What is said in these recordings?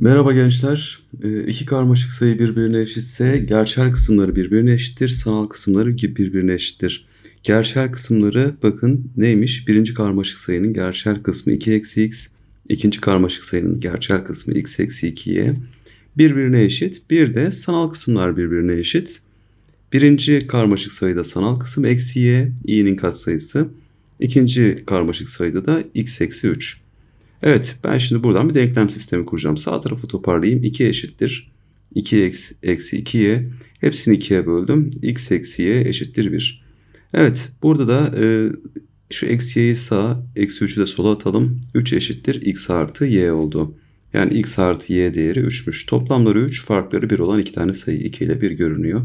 Merhaba gençler. Ee, İki karmaşık sayı birbirine eşitse gerçel kısımları birbirine eşittir, sanal kısımları birbirine eşittir. Gerçel kısımları bakın neymiş? Birinci karmaşık sayının gerçel kısmı 2 eksi x, ikinci karmaşık sayının gerçel kısmı x eksi 2y birbirine eşit. Bir de sanal kısımlar birbirine eşit. Birinci karmaşık sayıda sanal kısım eksi y, i'nin katsayısı. İkinci karmaşık sayıda da x eksi 3. Evet ben şimdi buradan bir denklem sistemi kuracağım. Sağ tarafı toparlayayım. 2 eşittir. 2 eksi, eksi 2'ye hepsini 2'ye böldüm. x eksi y eşittir 1. Evet burada da e, şu eksi y'yi sağa eksi 3'ü de sola atalım. 3 eşittir x artı y oldu. Yani x artı y değeri 3'müş. Toplamları 3 farkları 1 olan iki tane sayı 2 ile 1 görünüyor.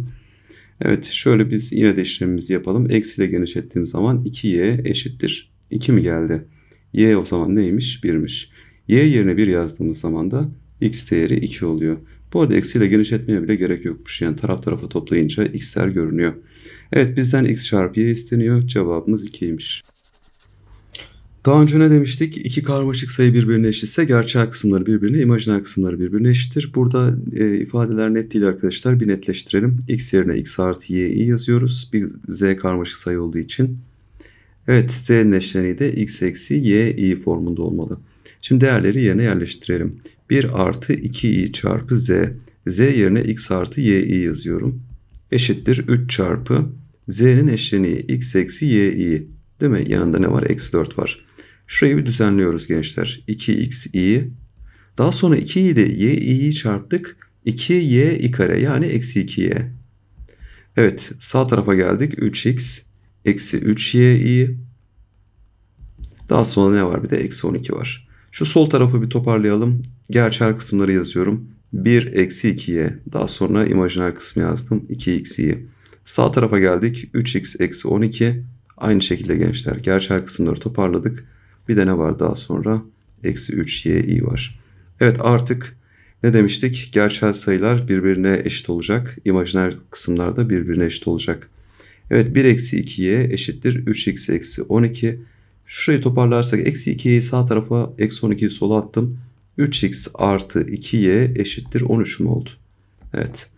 Evet şöyle biz yine de işlemimizi yapalım. Eksi ile genişlettiğim zaman 2y eşittir. 2 mi geldi? Y o zaman neymiş? 1'miş. Y yerine 1 yazdığımız zaman da x değeri 2 oluyor. Bu arada eksiyle genişletmeye bile gerek yokmuş. Yani taraf tarafa toplayınca x'ler görünüyor. Evet bizden x çarpı y isteniyor. Cevabımız 2'ymiş. Daha önce ne demiştik? İki karmaşık sayı birbirine eşitse gerçel kısımları birbirine, imajiner kısımları birbirine eşittir. Burada e, ifadeler net değil arkadaşlar. Bir netleştirelim. x yerine x artı y'yi yazıyoruz. Bir z karmaşık sayı olduğu için. Evet z'nin eşleniği de x eksi y i formunda olmalı. Şimdi değerleri yerine yerleştirelim. 1 artı 2i çarpı z. z yerine x artı y i yazıyorum. Eşittir 3 çarpı z'nin eşleniği x eksi y i. Değil mi? Yanında ne var? Eksi 4 var. Şurayı bir düzenliyoruz gençler. 2xi. Daha sonra 2 ile y i'yi çarptık. 2y i kare yani eksi 2y. Evet sağ tarafa geldik. 3x eksi 3y Daha sonra ne var? Bir de eksi 12 var. Şu sol tarafı bir toparlayalım. Gerçel kısımları yazıyorum. 1 eksi 2y. Daha sonra imajiner kısmı yazdım. 2x'yi. Sağ tarafa geldik. 3x eksi 12. Aynı şekilde gençler. Gerçel kısımları toparladık. Bir de ne var daha sonra? Eksi 3y var. Evet artık ne demiştik? Gerçel sayılar birbirine eşit olacak. İmajiner kısımlar da birbirine eşit olacak. Evet 1 eksi 2y eşittir 3x eksi 12. Şurayı toparlarsak eksi 2y'yi sağ tarafa eksi 12'yi sola attım. 3x artı 2y eşittir 13 mü oldu? Evet.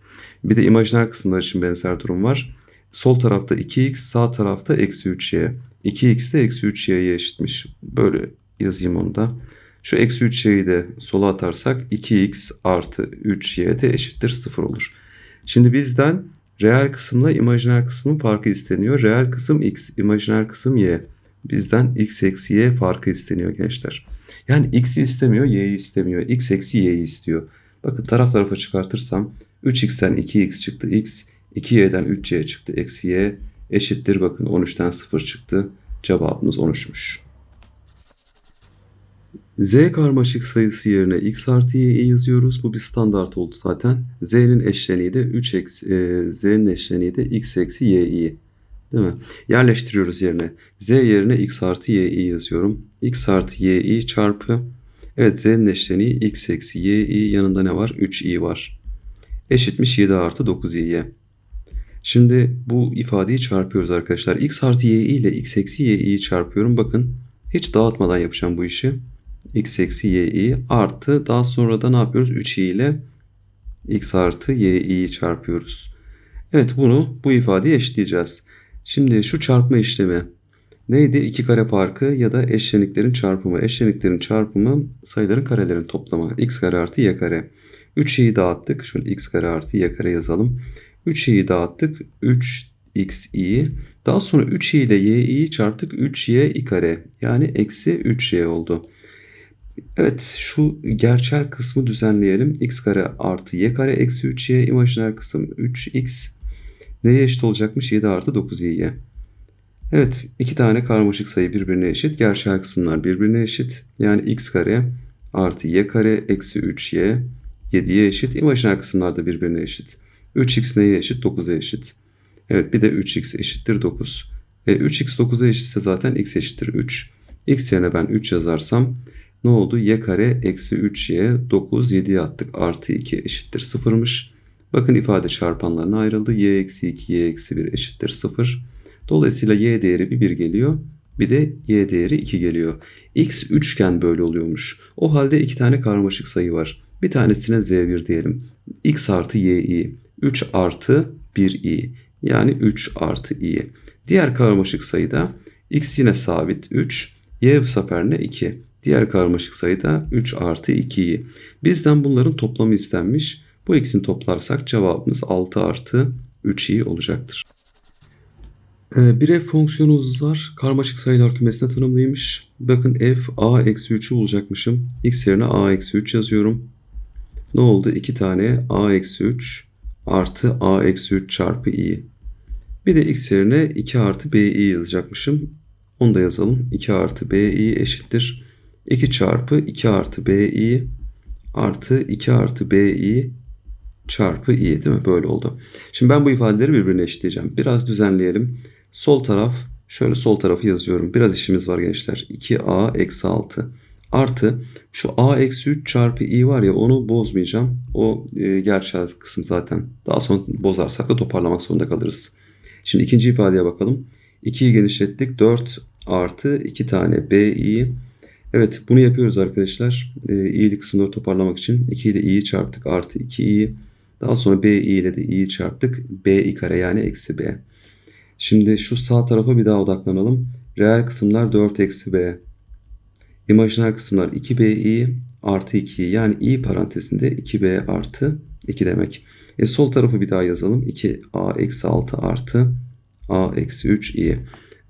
Bir de imajiner kısımlar için benzer durum var. Sol tarafta 2x sağ tarafta eksi 3y. 2x de eksi 3y'ye eşitmiş. Böyle yazayım onu da. Şu eksi 3y'yi de sola atarsak 2x artı 3y de eşittir 0 olur. Şimdi bizden Reel kısımla imajiner kısmın farkı isteniyor. Reel kısım x, imajiner kısım y. Bizden x eksi y farkı isteniyor gençler. Yani x'i istemiyor, y'yi istemiyor. x eksi y'yi istiyor. Bakın taraf tarafa çıkartırsam 3x'ten 2x çıktı x, 2y'den 3y çıktı eksi y eşittir. Bakın 13'ten 0 çıktı. Cevabımız 13'müş. Z karmaşık sayısı yerine x artı y'yi yazıyoruz. Bu bir standart oldu zaten. Z'nin eşleniği de 3 eksi, e, Z'nin eşleniği de x eksi y'yi. Değil mi? Yerleştiriyoruz yerine. Z yerine x artı y'yi yazıyorum. x artı y'yi çarpı. Evet z'nin eşleniği x eksi y'yi yanında ne var? 3i var. Eşitmiş 7 artı 9i'ye. Şimdi bu ifadeyi çarpıyoruz arkadaşlar. x artı y ile x eksi y'yi çarpıyorum. Bakın hiç dağıtmadan yapacağım bu işi x eksi y artı daha sonra da ne yapıyoruz? 3i ile x artı y'yi çarpıyoruz. Evet bunu bu ifadeye eşitleyeceğiz. Şimdi şu çarpma işlemi neydi? 2 kare farkı ya da eşleniklerin çarpımı. Eşleniklerin çarpımı sayıların karelerin toplamı. x kare artı y kare. 3i'yi dağıttık. Şöyle x kare artı y kare yazalım. 3i'yi dağıttık. 3x'i. Daha sonra 3i ile y'yi çarptık. 3y kare. Yani eksi 3y oldu. Evet şu gerçel kısmı düzenleyelim. x kare artı y kare eksi 3y imajiner kısım 3x neye eşit olacakmış? 7 artı 9y'ye. Evet iki tane karmaşık sayı birbirine eşit. Gerçel kısımlar birbirine eşit. Yani x kare artı y kare eksi 3y 7'ye eşit. İmajiner kısımlar da birbirine eşit. 3x neye eşit? 9'a eşit. Evet bir de 3x eşittir 9. E, 3x 9'a eşitse zaten x eşittir 3. x yerine ben 3 yazarsam ne oldu? y kare eksi 3y 9 7'ye attık. Artı 2 eşittir 0'mış. Bakın ifade çarpanlarına ayrıldı. y eksi 2 y eksi 1 eşittir 0. Dolayısıyla y değeri bir 1 geliyor. Bir de y değeri 2 geliyor. x üçgen böyle oluyormuş. O halde iki tane karmaşık sayı var. Bir tanesine z1 diyelim. x artı y 3 artı 1i. Yani 3 artı i. Diğer karmaşık sayıda x yine sabit 3. Y bu sefer ne? 2. Diğer karmaşık sayıda 3 artı 2'yi. Bizden bunların toplamı istenmiş. Bu ikisini toplarsak cevabımız 6 artı 3i olacaktır. Ee, bir f fonksiyonumuz var. Karmaşık sayılar kümesine tanımlıymış. Bakın f a eksi 3'ü bulacakmışım. x yerine a eksi 3 yazıyorum. Ne oldu? 2 tane a eksi 3 artı a eksi 3 çarpı i. Bir de x yerine 2 artı bi yazacakmışım. Onu da yazalım. 2 artı bi eşittir. 2 çarpı 2 artı bi artı 2 artı bi çarpı i değil mi? Böyle oldu. Şimdi ben bu ifadeleri birbirine eşitleyeceğim. Biraz düzenleyelim. Sol taraf şöyle sol tarafı yazıyorum. Biraz işimiz var gençler. 2a eksi 6 artı şu a eksi 3 çarpı i var ya onu bozmayacağım. O e, gerçel kısım zaten. Daha sonra bozarsak da toparlamak zorunda kalırız. Şimdi ikinci ifadeye bakalım. 2'yi genişlettik. 4 artı 2 tane bi. Evet bunu yapıyoruz arkadaşlar. E, i'li kısımları toparlamak için. 2 ile i'yi çarptık. Artı 2i. Daha sonra bi ile de i'yi çarptık. bi kare yani eksi b. Şimdi şu sağ tarafa bir daha odaklanalım. Reel kısımlar 4 eksi b. İmajiner kısımlar 2bi artı 2 yani i parantezinde 2b artı 2 demek. E sol tarafı bir daha yazalım. 2a eksi 6 artı a eksi 3 i.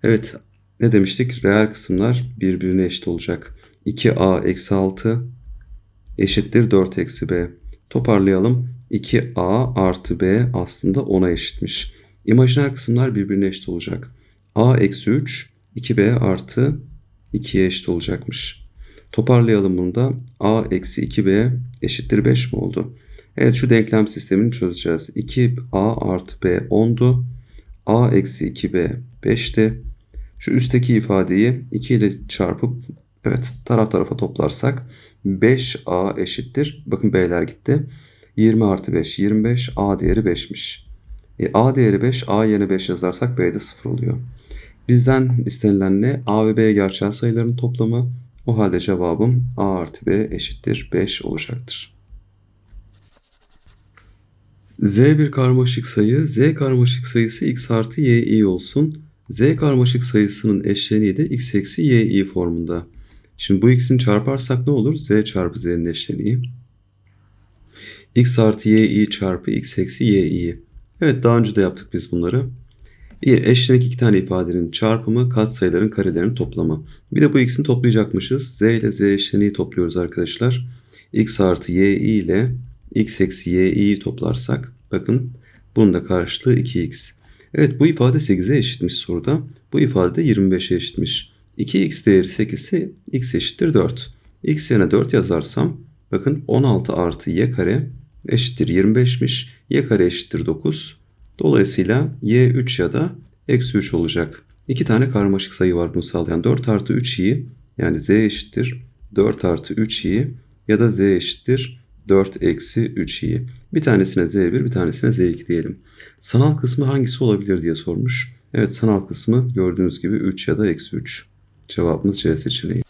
Evet ne demiştik? Reel kısımlar birbirine eşit olacak. 2a eksi 6 eşittir 4 eksi b. Toparlayalım. 2a artı b aslında 10'a eşitmiş. İmajiner kısımlar birbirine eşit olacak. a eksi 3 2b artı 2'ye eşit olacakmış. Toparlayalım bunu da. a eksi 2b eşittir 5 mi oldu? Evet şu denklem sistemini çözeceğiz. 2a artı b 10'du. a eksi 2b 5'ti. Şu üstteki ifadeyi 2 ile çarpıp evet taraf tarafa toplarsak 5a eşittir. Bakın b'ler gitti. 20 artı 5 25 a değeri 5'miş. E, a değeri 5 a yerine 5 yazarsak b de 0 oluyor. Bizden istenilen ne? a ve b gerçel sayıların toplamı. O halde cevabım a artı b eşittir 5 olacaktır. Z bir karmaşık sayı. Z karmaşık sayısı x artı y i olsun. Z karmaşık sayısının eşleniği de x eksi y i formunda. Şimdi bu ikisini çarparsak ne olur? Z çarpı z'nin eşleniği. x artı y i çarpı x eksi y i. Evet daha önce de yaptık biz bunları. Eşlenik iki tane ifadenin çarpımı katsayıların karelerinin toplamı. Bir de bu ikisini toplayacakmışız. Z ile Z eşleniği topluyoruz arkadaşlar. x artı y i ile x eksi y i'yi toplarsak bakın bunun da karşılığı 2x. Evet bu ifade 8'e eşitmiş soruda. Bu ifade de 25'e eşitmiş. 2x değeri 8 ise x eşittir 4. x yerine 4 yazarsam bakın 16 artı y kare eşittir 25'miş. y kare eşittir 9. Dolayısıyla y 3 ya da eksi 3 olacak. İki tane karmaşık sayı var bunu sağlayan. 4 artı 3i yani z eşittir 4 artı 3i ya da z eşittir 4 eksi 3i. Bir tanesine z1 bir tanesine z2 diyelim. Sanal kısmı hangisi olabilir diye sormuş. Evet sanal kısmı gördüğünüz gibi 3 ya da eksi 3. Cevabımız C seçeneği.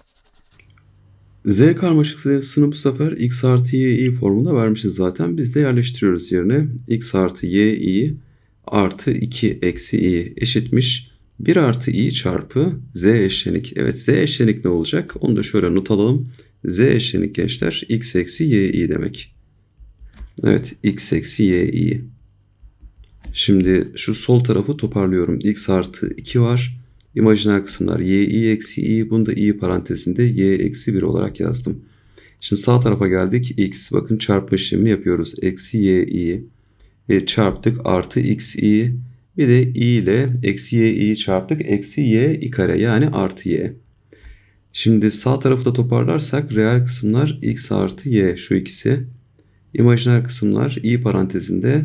Z karmaşık sayısını bu sefer x artı y i formunda vermişiz zaten. Biz de yerleştiriyoruz yerine. x artı y i artı 2 eksi i eşitmiş. 1 artı i çarpı z eşlenik. Evet z eşlenik ne olacak? Onu da şöyle not alalım. Z eşlenik gençler x eksi y i demek. Evet x eksi y i. Şimdi şu sol tarafı toparlıyorum. x artı 2 var. İmajiner kısımlar y i eksi i. Bunu da i parantezinde y eksi 1 olarak yazdım. Şimdi sağ tarafa geldik. x bakın çarpma işlemini yapıyoruz. Eksi y i e, çarptık artı x i. Bir de i ile eksi y i çarptık. Eksi y i kare yani artı y. Şimdi sağ tarafı da toparlarsak reel kısımlar x artı y şu ikisi. İmajiner kısımlar i parantezinde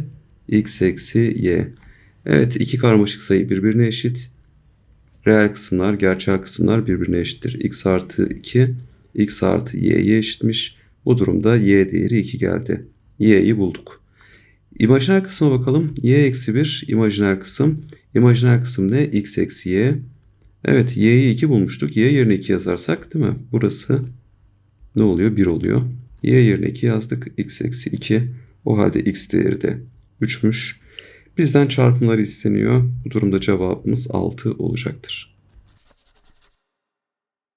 x eksi y. Evet iki karmaşık sayı birbirine eşit. Reel kısımlar, gerçel kısımlar birbirine eşittir. x artı 2, x artı y'ye eşitmiş. Bu durumda y değeri 2 geldi. y'yi bulduk. İmajiner kısma bakalım. y eksi 1 imajiner kısım. İmajiner kısım ne? x eksi y. Evet y'yi 2 bulmuştuk. y yerine 2 yazarsak değil mi? Burası ne oluyor? 1 oluyor. Y yerine 2 yazdık. X eksi 2. O halde X değeri de 3'müş. Bizden çarpımları isteniyor. Bu durumda cevabımız 6 olacaktır.